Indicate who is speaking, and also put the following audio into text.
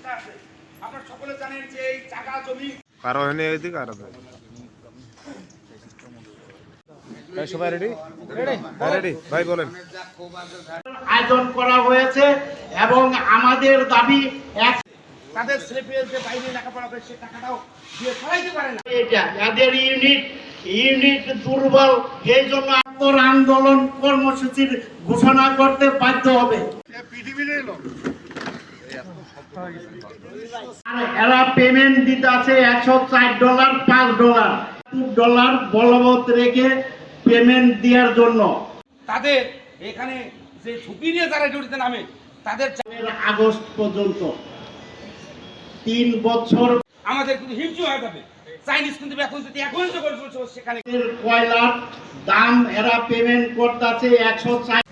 Speaker 1: প্রতিষ্ঠা আছে। আপনারা সকলে জানেন যে এই জায়গা জমি
Speaker 2: কারও হয়নি এদিকে কারও সবাই রেডি। হ্যাঁ রেডি ভাই বলেন।
Speaker 3: আয়োজন করা হয়েছে এবং আমাদের দাবি এক
Speaker 1: তাদের ছেলেপেলে যে বাইরে লেখাপড়া করে সে টাকাটাও দিয়ে ফেলাইতে পারে না।
Speaker 3: এটা এদের ইউনিট ইউনিট দুর্বল এই জন্য আন্দোলন কর্মসূচির ঘোষণা করতে বাধ্য হবে। এরা পেমেন্ট দিতে আছে একশো চার ডলার পাঁচ ডলার ডলার বলবৎ রেখে পেমেন্ট দেওয়ার জন্য।
Speaker 1: তাদের এখানে যে ঝুঁকি নিয়ে যারা ডিউটিতে নামে তাদের
Speaker 3: আগস্ট পর্যন্ত তিন বছর
Speaker 1: আমাদের কিন্তু হিমচু হয়ে যাবে। চাইনিজ কিন্তু এখন যদি এখন সেখানে
Speaker 3: কয়লার দাম এরা পেমেন্ট করতেছে একশো চার